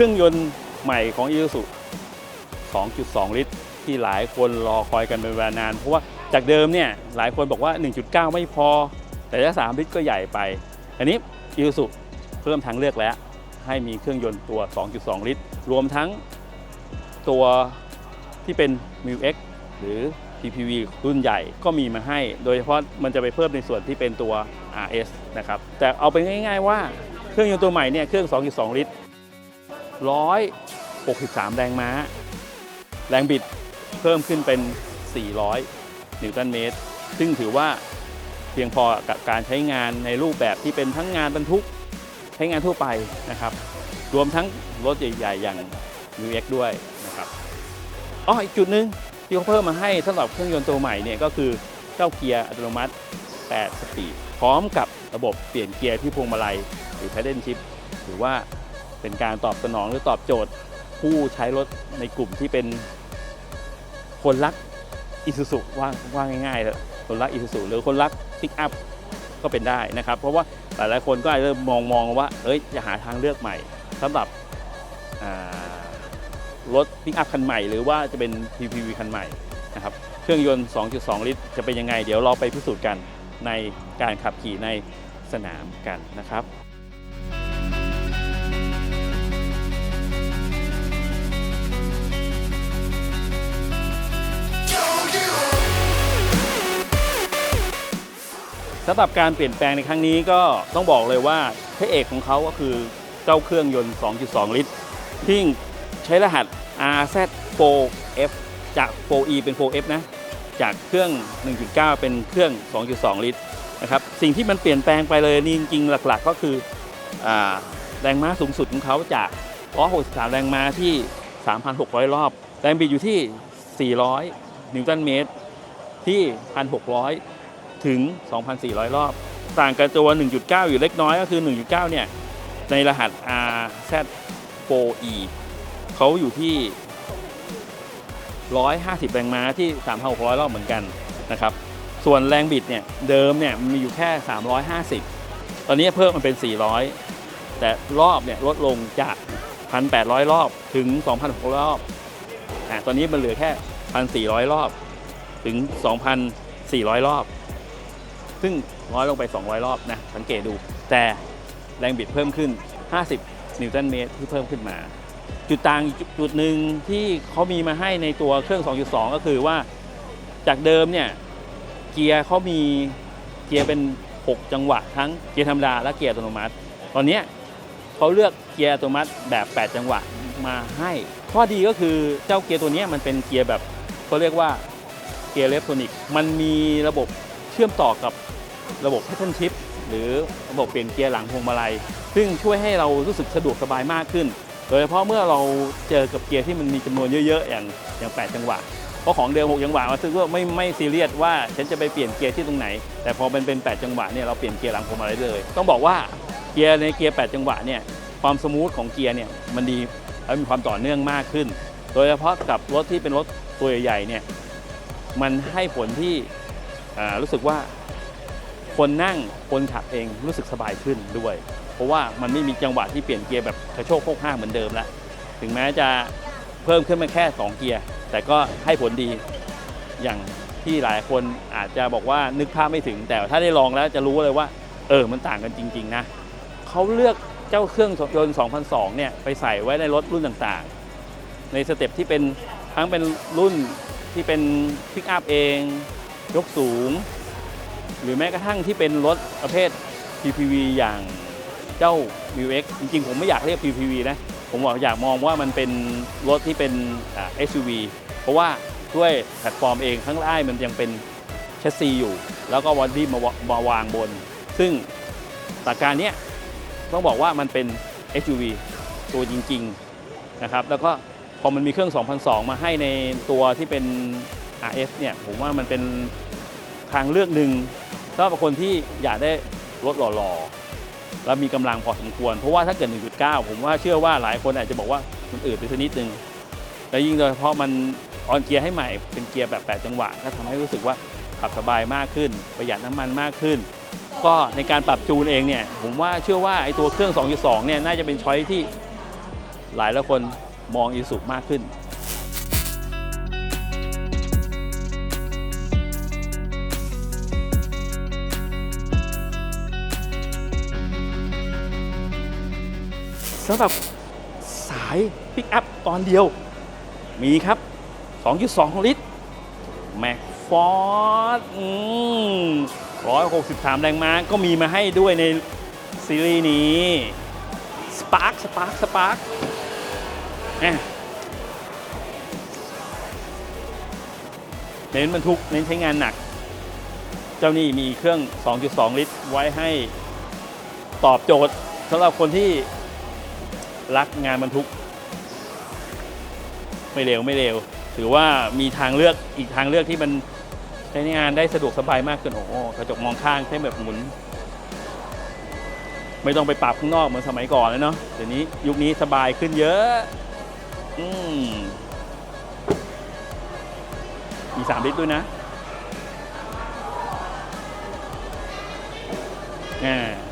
ครื่องยนต์ใหม่ของ Isuzu 2.2 ลิตร ที่หลายคนรอคอยกันเป็นเวลานาน เพราะว่าจากเดิมเนี่ยหลายคนบอกว่า 1.9 ไม่พอ แต่ถ้า3ลิตรก็ใหญ่ไป อันนี้ Isuzu เพิ่มทางเลือกแล้ว ให้มีเครื่องยนต์ตัว 2.2 ลิตร รวมทั้งตัวที่เป็น m i x หรือ PPV รุ่นใหญ่ก็มีมาให้ โดยเฉพาะมันจะไปเพิ่มในส่วนที่เป็นตัว RS นะครับ แต่เอาเป็นง่าย ๆ ว่าเครื่องยนต์ตัวใหม่เนี่ยเครื่อง 2.2 ลิตร 163 แรงม้า แรงบิดเพิ่มขึ้นเป็น 400 นิวตันเมตร ซึ่งถือว่าเพียงพอกับการใช้งานในรูปแบบที่เป็นทั้งงานบรรทุกใช้งานทั่วไปนะครับ รวมทั้งรถใหญ่ๆ อย่าง m ิ x ด้วยนะครับอ๋ออีกจุดหนึ่งที่เขาเพิ่มมาให้สำหรับเครื่องยนต์ตัวใหม่เนี่ยก็คือเจ้าเกียร์อัตโนมัติ 8 สปีด พร้อมกับระบบเปลี่ยนเกียร์ที่พวงมาลัยหรือ paddle shift ถือว่า เป็นการตอบสนองหรือตอบโจทย์ ผู้ใช้รถในกลุ่มที่เป็นคนรักอิซูซุว่าว่าง่ายๆเลยคนรักอิซูซุหรือคนรักปิกอัพก็เป็นได้นะครับ เพราะว่าหลายๆคนก็อาจจะมองมองว่าเอ้ยจะหาทางเลือกใหม่สำหรับรถปิกอัพคันใหม่ หรือว่าจะเป็น PPV คันใหม่นะครับเครื่องยนต์ 2.2 ลิตร จะเป็นยังไง เดี๋ยวเราไปพิสูจน์กันในการขับขี่ในสนามกันนะครับ สำหรับการเปลี่ยนแปลงในครั้งนี้ก็ต้องบอกเลยว่าพระเอกของเขาก็คือเจ้าเครื่องยนต์ 2.2 ลิตรที่ใช้รหัส RZ4F จาก 4E เป็น 4F นะ จากเครื่อง 1.9 เป็นเครื่อง 2.2 ลิตรนะครับ สิ่งที่มันเปลี่ยนแปลงไปเลยนี่จริงๆ หลักๆ ก็คืออแรงม้าสูงสุดของเขาจาก163 แรงม้าที่ 3,600 รอบ แรงบิดอยู่ที่ 400 นิวตันเมตรที่ 1,600 ถึง 2,400 รอบ ต่างกันตัว 1.9 อยู่เล็กน้อยก็คือ 1.9 เนี่ย ในรหัส RZ4E เขาอยู่ที่ 150 แรงม้าที่ 3,600 รอบเหมือนกันนะครับ ส่วนแรงบิดเนี่ย เดิมเนี่ยมีอยู่แค่ 350 ตอนนี้เพิ่มมันเป็น 400 แต่รอบเนี่ยลดลงจาก 1,800 รอบถึง 2,600 รอบอ่าตอนนี้มันเหลือแค่ 1,400 รอบถึง 2,400 รอบ ซึ่งน้อยลงไป 200 รอบนะสังเกตดู แต่แรงบิดเพิ่มขึ้น 50 นิวตันเมตรที่เพิ่มขึ้นมา จุดต่างจุดหนึ่งที่เขามีมาให้ในตัวเครื่อง 2.2 ก็คือว่าจากเดิมเนี่ยเกียร์เขามีเกียร์เป็น 6 จังหวะ ทั้งเกียร์ธรรมดาและเกียร์อัตโนมัติ ตอนนี้เขาเลือกเกียร์อัตโนมัติแบบ 8 จังหวะมาให้ ข้อดีก็คือเจ้าเกียร์ตัวนี้มันเป็นเกียร์แบบเขาเรียกว่าเกียร์เล็กทนิกมันมีระบบ ชื่อมต่อกับระบบ pattern shift หรือระบบเปลี่ยนเกียร์หลังพวงมาลัย ซึ่งช่วยให้เรารู้สึกสะดวกสบายมากขึ้น โดยเฉพาะเมื่อเราเจอกับเกียร์ที่มันมีจำนวนเยอะๆ อย่างอย่าง 8 จังหวะ เพราะของเดิม 6 จังหวะมาซึ่งก็ไม่ไม่ซีเรียสว่าฉันจะไปเปลี่ยนเกียร์ที่ตรงไหน แต่พอเป็นเป็น 8 จังหวะเนี่ยเราเปลี่ยนเกียร์หลังพวงมาลัยเลย ต้องบอกว่าเกียร์ในเกียร์ 8 จังหวะเนี่ยความสมูทของเกียร์เนี่ยมันดีและมีความต่อเนื่องมากขึ้น โดยเฉพาะกับรถที่เป็นรถตัวใหญ่ๆเนี่ยมันให้ผลที่ รู้สึกว่าคนนั่งคนขับเองรู้สึกสบายขึ้นด้วย เพราะว่ามันไม่มีจังหวะที่เปลี่ยนเกียร์แบบกระโชกโคกห้างเหมือนเดิมแล้วถึงแม้จะเพิ่มขึ้นมาแค่ 2 เกียร์ แต่ก็ให้ผลดีอย่างที่หลายคนอาจจะบอกว่านึกภาพไม่ถึง แต่ถ้าได้ลองแล้วจะรู้เลยว่า เออมันต่างกันจริง ๆ นะเขาเลือกเจ้าเครื่องยนต์ 2002 เนี่ยไปใส่ไว้ในรถรุ่นต่างๆ ในสเต็ปที่เป็นทั้งเป็นรุ่นที่เป็นพิกอัพเอง ยกสูง หรือแม้กระทั่งที่เป็นรถประเภท PPV อย่างเจ้า m ิ x จริงๆ ผมไม่อยากเรียก PPV นะ ผมบอกอยากมองว่ามันเป็นรถที่เป็นอ่า SUV เพราะว่าด้วยแพลตฟอร์มเองข้างล่างมันยังเป็นแชสซีอยู่ แล้วก็วันที่มาวมาวางบน ซึ่งหลักการนี้ต้องบอกว่ามันเป็น SUV ตัวจริง ๆ นะครับ แล้วก็พอมันมีเครื่อง 2002 มาให้ในตัวที่เป็น RS เนี่ยผมว่ามันเป็นทางเลือกหนึ่งสำหรับคนที่อยากได้รถหล่อๆแล้วมีกำลังพอสมควร เพราะว่าถ้าเกิด 1.9 ผมว่าเชื่อว่าหลายคนอาจจะบอกว่ามันอืดไปสักนิดนึงและยิ่งโดยเฉพาะมันออนเกียร์ให้ใหม่เป็นเกียร์แบบ 8 จังหวะก็ทำให้รู้สึกว่าขับสบายมากขึ้น ประหยัดน้ำมันมากขึ้น ก็ในการปรับจูนเองเนี่ยผมว่าเชื่อว่าไอ้ตัวเครื่อง 2.2 เนี่ยน่าจะเป็นช้อยที่หลายหลายคนมองอีสุมากขึ้น สำหรับสายปิกอัพตอนเดียว มีครับ 2.2 ลิตร แม็กฟอร์ด163 แรงม้าก็มีมาให้ด้วยในซีรีส์นี้สปาร์คสปาร์คสปาร์คเน้นบรรทุก เน้นใช้งานหนัก เจ้านี่มีเครื่อง 2.2 ลิตร ไว้ให้ตอบโจทย์สำหรับคนที่ รักงานบรรทุก ไม่เร็วไม่เร็ว ถือว่ามีทางเลือกอีกทางเลือกที่มันใช้งานได้สะดวกสบายมากขึ้นโอ้กระจกมองข้างใช้แบบหมุน ไม่ต้องไปปรับข้างนอกเหมือนสมัยก่อนแล้วเนาะเดี๋ยวนี้ยุคนี้สบายขึ้นเยอะอืมมี3ลิตรด้วยนะ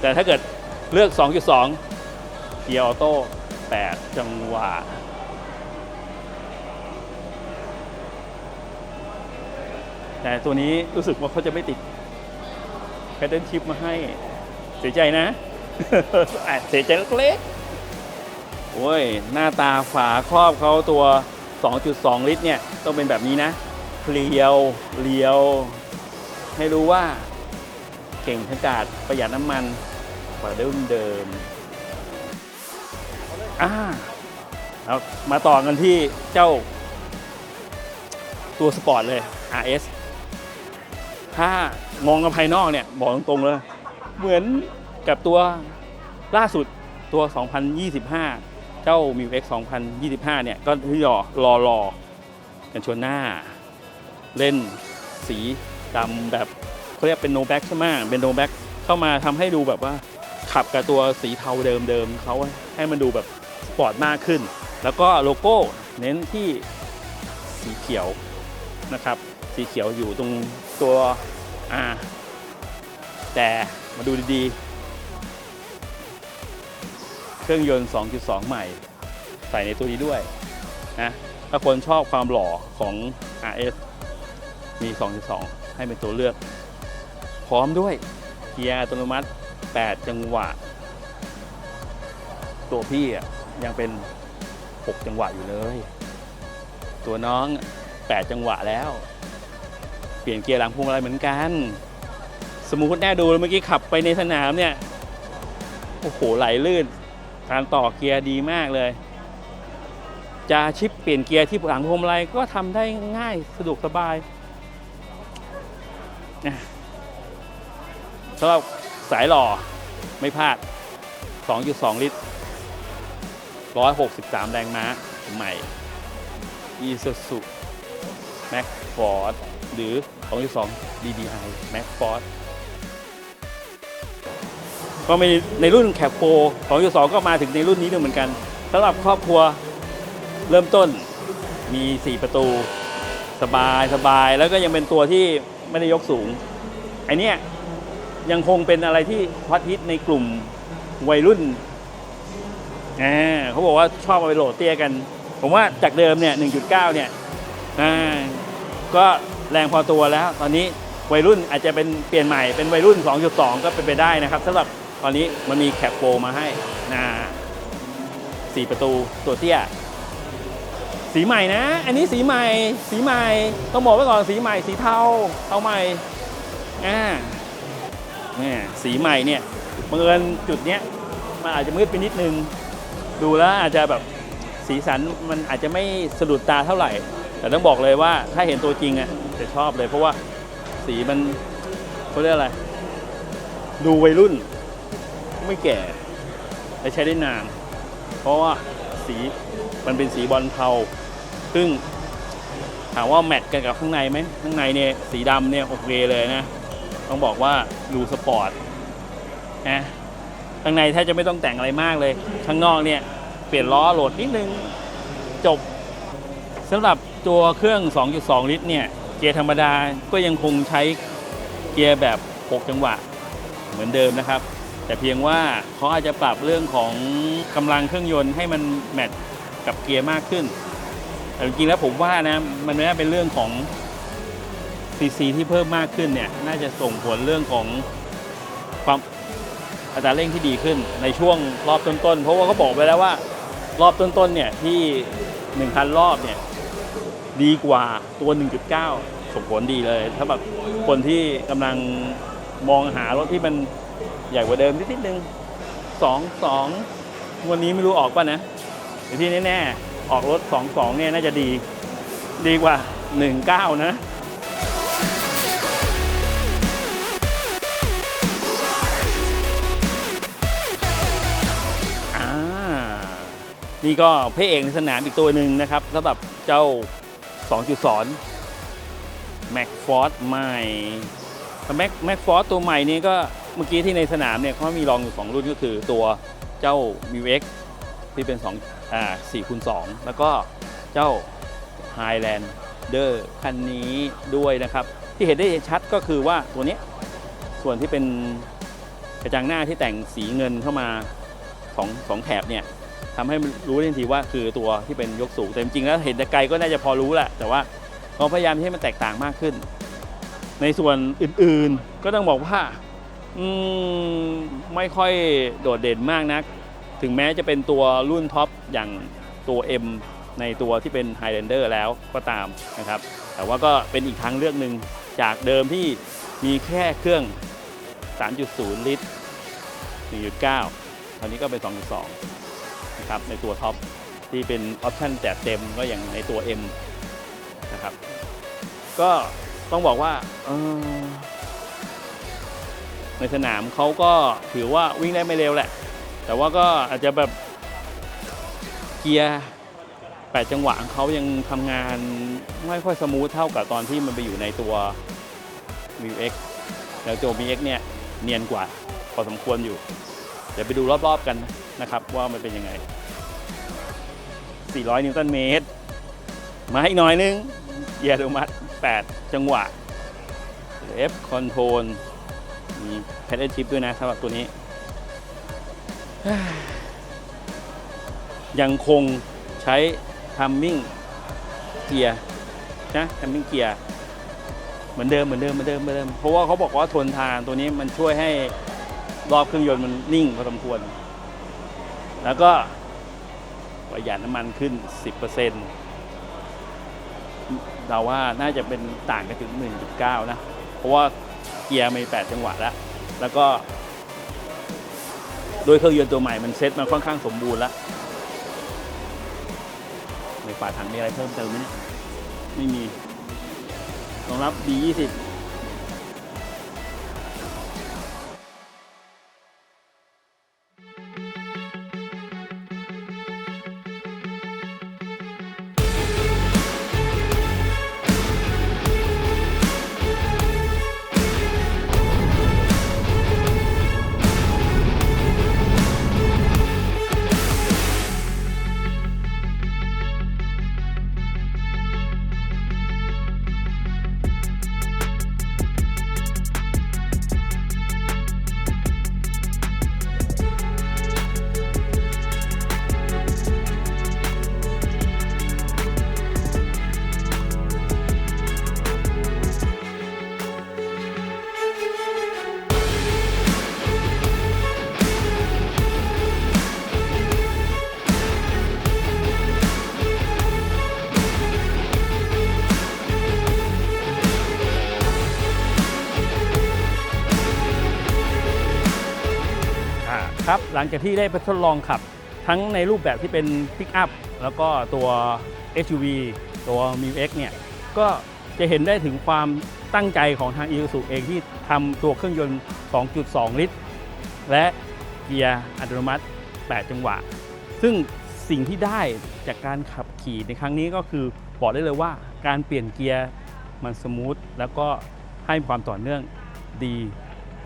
แต่ถ้าเกิดเลือก 2.2 เกียร์ออโต้ 8 จังหวะ แต่ตัวนี้รู้สึกว่าเขาจะไม่ติดแพดเดิลชิปมาให้ เสียใจนะเสียใจเล็กๆโอ้ย หน้าตาฝาครอบเขาตัว 2.2 ลิตรเนี่ย ต้องเป็นแบบนี้นะเรียวเรียว ให้รู้ว่าเก่งขกาดประหยัดน้ำมันกว่าเดิมเดิม อ่าเอามาต่อกันที่เจ้า ตัวสปอร์ตเลย RS ถ้ามองกันภายนอกเนี่ย บอกตรงๆเลย เหมือนกับตัวล่าสุดตัว 2025 เจ้า m ิว X 2025 เนี่ย ก็ที่รอรอรอกันชนหน้า เล่นสีดำแบบเขาเรียกเป็นโนแบ็กใช่ไหมเป็นโนแบ็กเข้ามาทำให้ดูแบบว่าขับกับตัวสีเทาเดิมๆเขาให้มันดูแบบ สปอร์ตมากขึ้น แล้วก็โลโก้เน้นที่สีเขียวนะครับ สีเขียวอยู่ตรงตัว R แต่มาดูดีๆ เครื่องยนต์ 2.2 ใหม่ ใส่ในตัวนี้ด้วยนะถ้าคนชอบความหล่อของ RS มี 2.2 ให้เป็นตัวเลือก พร้อมด้วยเกียร์อัตโนมัติ 8 จังหวะ ตัวพี่อะ ยังเป็น 6 จังหวะอยู่เลย ตัวน้อง 8 จังหวะแล้ว เปลี่ยนเกียร์หลังพวงมาลัยเหมือนกัน สมูทแน่ดูเมื่อกี้ขับไปในสนามเนี่ย โอ้โหไหลลื่นการต่อเกียร์ดีมากเลย จะชิปเปลี่ยนเกียร์ที่หลังพวงมาลัยก็ทำได้ง่ายสะดวกสบายนะสำหรับสายหล่อไม่พลาด 2.2 ลิตร 163 แรงม้าใหม่ Isuzu Max Ford หรือ2.2 DDI Max Ford ก็มีในรุ่นแคปโป2.2 ก็มาถึงในรุ่นนี้ด้วยเหมือนกันสำหรับครอบครัวเริ่มต้นมี 4 ประตูสบายสบายแล้วก็ยังเป็นตัวที่ไม่ได้ยกสูงไอเนี้ยยังคงเป็นอะไรที่ฮอตฮิตในกลุ่มวัยรุ่น อ่าเขาบอกว่าชอบเอาไปโหลดเตี้ยกัน ผมว่าจากเดิมเนี่ย 1.9 เนี่ยอ่าก็แรงพอตัวแล้ว ตอนนี้วัยรุ่นอาจจะเป็นเปลี่ยนใหม่เป็นวัยรุ่น 2.2 ก็เป็นไปได้นะครับสำหรับตอนนี้มันมีแคปโปมาให้นะสี่ประตูตัวเตี้ย สีใหม่นะ อันนี้สีใหม่ สีใหม่ ต้องบอกไว้ก่อนสีใหม่สีเทาเทาใหม่อ่าเนี่ยสีใหม่เนี่ยบังเอิญจุดเนี้ยมันอาจจะมืดไปนิดนึง ดูแล้วอาจจะแบบสีสันมันอาจจะไม่สะดุดตาเท่าไหร่ แต่ต้องบอกเลยว่าถ้าเห็นตัวจริงอะจะชอบเลย เพราะว่าสีมันเขาเรียกอะไร ดูวัยรุ่น ไม่แก่และใช้ได้นาน เพราะว่าสีมันเป็นสีบอลเทาซึ่งถามว่าแมทกันกับข้างในไหมข้างในเนี่ยสีดำเนี่ยโอเคเลยนะ ต้องบอกว่าดูสปอร์ตนะ ข้างในแทบจะไม่ต้องแต่งอะไรมากเลย ข้างนอกเนี่ยเปลี่ยนล้อโหลดนิดนึงจบสำหรับตัวเครื่อง 2.2 ลิตรเนี่ยเกียร์ธรรมดาก็ยังคงใช้เกียร์แบบ 6 จังหวะเหมือนเดิมนะครับ แต่เพียงว่าเขาอาจจะปรับเรื่องของกำลังเครื่องยนต์ให้มันแมทกับเกียร์มากขึ้น แต่จริงๆแล้วผมว่านะมันน่าเป็นเรื่องของซีซีที่เพิ่มมากขึ้นเนี่ยน่าจะส่งผลเรื่องของความ อัตราเร่งที่ดีขึ้นในช่วงรอบต้นๆ เพราะว่าเขาบอกไปแล้วว่ารอบต้นๆเนี่ยที่ 1,000 รอบเนี่ยดีกว่าตัว 1.9 ส่งผลดีเลยถ้าแบบคนที่กำลังมองหารถที่มันใหญ่กว่าเดิมนิดนึงสองสองวันนี้ไม่รู้ออกป่ะนะแต่ที่แน่ๆออกรถ 2 2 เนี่ยน่าจะดี ดีกว่า 19 นะ นี่ก็พระเอกในสนามอีกตัวหนึ่งนะครับสำหรับเจ้า 2.2แม็กฟอร์ดใหม่แม็กแม็กฟอร์ดตัวใหม่นี้ก็เมื่อกี้ที่ในสนามเนี่ยเขามีลองอยู่ 2 รุ่นก็คือตัวเจ้า m u x ที่เป็น2อ่า4คูณ2แล้วก็เจ้า Highlander คันนี้ด้วยนะครับ ที่เห็นได้ชัดก็คือว่าตัวนี้ส่วนที่เป็นกระจังหน้าที่แต่งสีเงินเข้ามาสองสองแถบเนี่ย ทำให้มันรู้ได้ทันทีว่าคือตัวที่เป็นยกสูงแต่จริงๆแล้วเห็นแต่ไกลก็น่าจะพอรู้แหละแต่ว่าเขาพยายามให้มันแตกต่างมากขึ้น ในส่วนอื่นๆ ก็ต้องบอกว่าอืมไม่ค่อยโดดเด่นมากนัก ถึงแม้จะเป็นตัวรุ่นท็อปอย่างตัว M ในตัวที่เป็น Highlander แล้วก็ตามนะครับ แต่ว่าก็เป็นอีกทางเลือกหนึ่งจากเดิมที่มีแค่เครื่อง 3.0 ลิตร 1.9 ตอนนี้ก็เป็น 2.2 นะครับในตัวท็อปที่เป็นออปชั่นแต่เต็มก็อย่างในตัว M นะครับก็ต้องบอกว่าในสนามเขาก็ถือว่าวิ่งได้ไม่เร็วแหละ แต่ว่าก็อาจจะแบบเกียร์แปดจังหวะเขายังทำงานไม่ค่อยสมูทเท่ากับตอนที่มันไปอยู่ในตัว m u X แล้วตัว m u X เนี่ยเนียนกว่าพอสมควรอยู่ เดี๋ยวไปดูรอบๆกันนะครับว่ามันเป็นยังไง 400 นิวตันเมตร มาอีกหน่อยนึงเกียร์อัตโนมัติ 8 จังหวะ F Control มี Pedal Shift ด้วยนะสำหรับตัวนี้ ยังคงใช้ทัมมิ่งเกียร์นะทัมมิ่งเกียร์เหมือนเดิมเหมือนเดิมเหมือนเดิมเหมือนเดิมเพราะว่าเขาบอกว่าทนทานตัวนี้มันช่วยให้รอบเครื่องยนต์มันนิ่งพอสมควร แล้วก็ ประหยัดน้ำมันขึ้น 10%เราว่าน่าจะเป็นต่างกันถึง 1.9 นะ เพราะว่าเกียร์มี 8 จังหวะแล้ว แล้วก็ โดยเครื่องยนต์ตัวใหม่มันเซ็ตมาค่อนข้างสมบูรณ์แล้วในฝาถังมีอะไรเพิ่มเติมไหมเนี่ยไม่มีรองรับ B20 ครับหลังจากที่ได้ไปทดลองขับ ทั้งในรูปแบบที่เป็นปิกอัพแล้วก็ตัว SUV ตัว m i X เนี่ยก็จะเห็นได้ถึงความตั้งใจของทาง Isuzu เองที่ทำตัวเครื่องยนต์ 2.2 ลิตร และเกียร์อัตโนมัติ 8 จังหวะ ซึ่งสิ่งที่ได้จากการขับขี่ในครั้งนี้ก็คือบอกได้เลยว่าการเปลี่ยนเกียร์มันสมูทแล้วก็ให้ความต่อเนื่องดี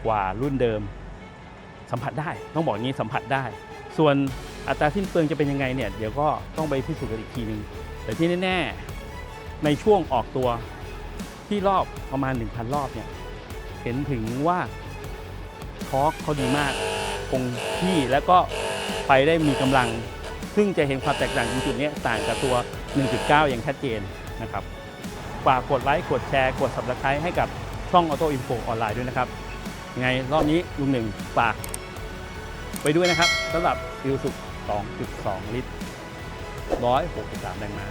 กว่ารุ่นเดิม สัมผัสได้ ต้องบอกอย่างนี้สัมผัสได้ ส่วนอัตราสิ้นเปลืองจะเป็นยังไงเนี่ยเดี๋ยวก็ต้องไปพิสูจน์กันอีกทีนึง แต่ที่แน่ๆในช่วงออกตัวที่รอบประมาณ 1,000 รอบเนี่ยเห็นถึงว่าทอร์กเขาดีมากคงที่แล้วก็ไปได้มีกำลัง ซึ่งจะเห็นความแตกต่างจุดนี้ต่างกับตัว 1.9 อย่างชัดเจนนะครับฝากกดไลค์ กดแชร์ กด subscribe ให้กับช่อง Auto Info ออนไลน์ด้วยนะครับ ยังไงรอบนี้ลุงหนึ่งฝาก ไปด้วยนะครับสำหรับ Isuzu 2.2 ลิตร 163 แรงม้า